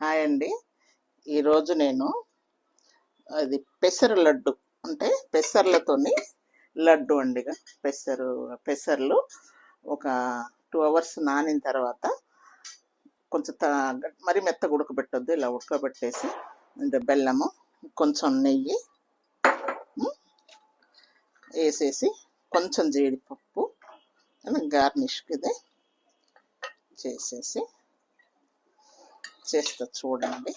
Hi అండి ఈరోజు నేను అది పెసరు లడ్డు అంటే పెసర్లతోని లడ్డు అండి ఇక. పెసరు పెసర్లు ఒక టూ అవర్స్ నానిన తర్వాత కొంచెం మరి మెత్తగా ఉడకబెట్టొద్దు ఇలా ఉడకబెట్టేసి అంటే బెల్లము కొంచెం నెయ్యి వేసేసి కొంచెం జీడిపప్పు గార్నిష్కి ఇది చేసేసి చేస్తా చూడండి.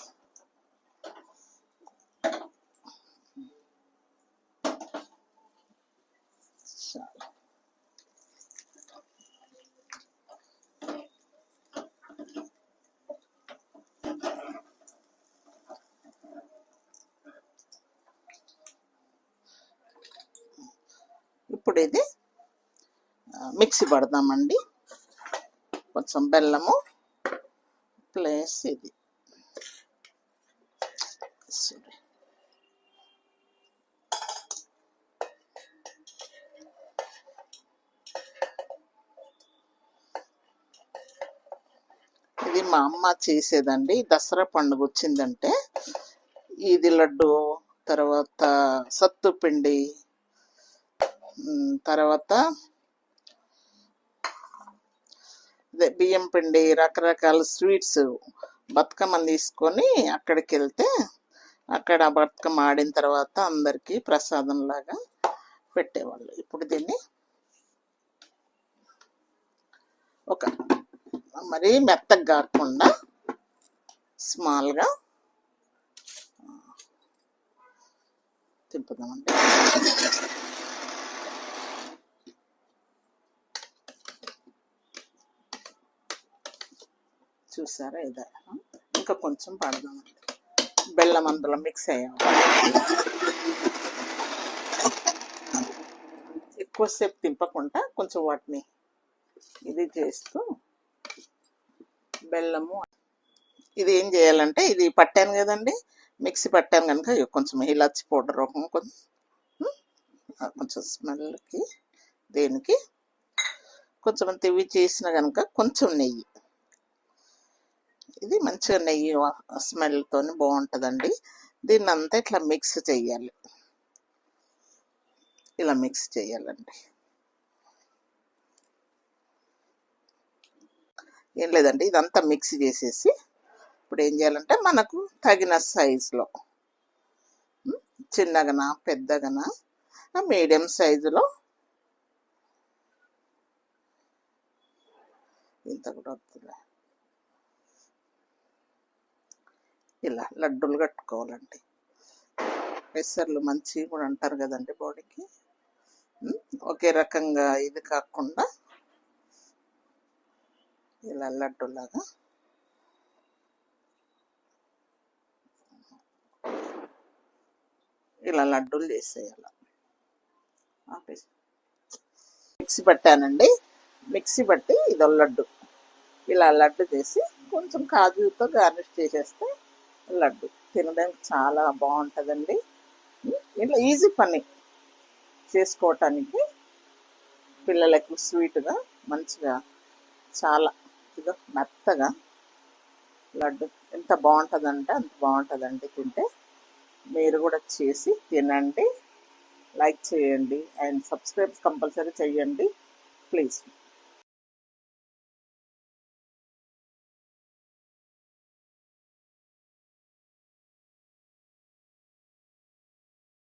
ఇప్పుడు ఇది మిక్సీ పడదామండి కొంచెం బెల్లము ప్లేస్ ఇది సారీ ఇది మా అమ్మ చేసేదండి. దసరా పండుగ వచ్చిందంటే ఇది లడ్డు తర్వాత సత్తు పిండి తర్వాత అదే బియ్యం పిండి రకరకాల స్వీట్స్ బతుకమ్మని తీసుకొని అక్కడికి వెళ్తే అక్కడ బతుకమ్మ ఆడిన తర్వాత అందరికీ ప్రసాదం లాగా పెట్టేవాళ్ళు. ఇప్పుడు దీన్ని ఒక మరీ మెత్తగా కాకుండా స్మాల్గా తిప్పుదామండి. చూసారా? ఇదే. ఇంకా కొంచెం పడదామండి. బెల్లం అందులో మిక్స్ అయ్యాము ఎక్కువసేపు తింపకుండా కొంచెం వాటిని ఇది చేస్తూ బెల్లము. ఇది ఏం చేయాలంటే ఇది పట్టాను కదండి. మిక్సీ పట్టాను కనుక కొంచెం ఇలాచి పౌడర్ ఒక కొంచెం కొంచెం స్మెల్కి దేనికి కొంచెం తివి ఇవి చేసిన కనుక కొంచెం నెయ్యి. ఇది మంచిగా నెయ్యి స్మెల్తో బాగుంటుందండి. దీన్ని అంతా ఇట్లా మిక్స్ చేయాలి ఇలా మిక్స్ చేయాలండి ఏం లేదండి ఇదంతా మిక్స్ చేసేసి ఇప్పుడు ఏం చేయాలంటే మనకు తగిన సైజులో చిన్నగన పెద్దగన మీడియం సైజులో ఇంత కూడా వస్తుంది ఇలా లడ్డూలు కట్టుకోవాలండి. పెసర్లు మంచివి కూడా అంటారు కదండి బాడీకి. ఒకే రకంగా ఇది కాకుండా ఇలా లడ్డూలాగా. ఇలా లడ్డూలు చేసేయాలి. మిక్సీ పట్టానండి. మిక్సీ పట్టి ఇదో లడ్డు. ఇలా లడ్డు చేసి కొంచెం కాజుతో గార్నిష్ చేసేస్తే లడ్డు. తినడానికి చాలా బాగుంటుందండి. ఇట్లా ఈజీ పని చేసుకోవటానికి పిల్లలకు స్వీట్గా మంచిగా చాలా ఇదో మెత్తగా లడ్డు ఎంత బాగుంటుందంటే అంత బాగుంటుందండి తింటే. మీరు కూడా చేసి తినండి. లైక్ చేయండి. అండ్ సబ్స్క్రైబ్ కంపల్సరీ చేయండి. ప్లీజ్.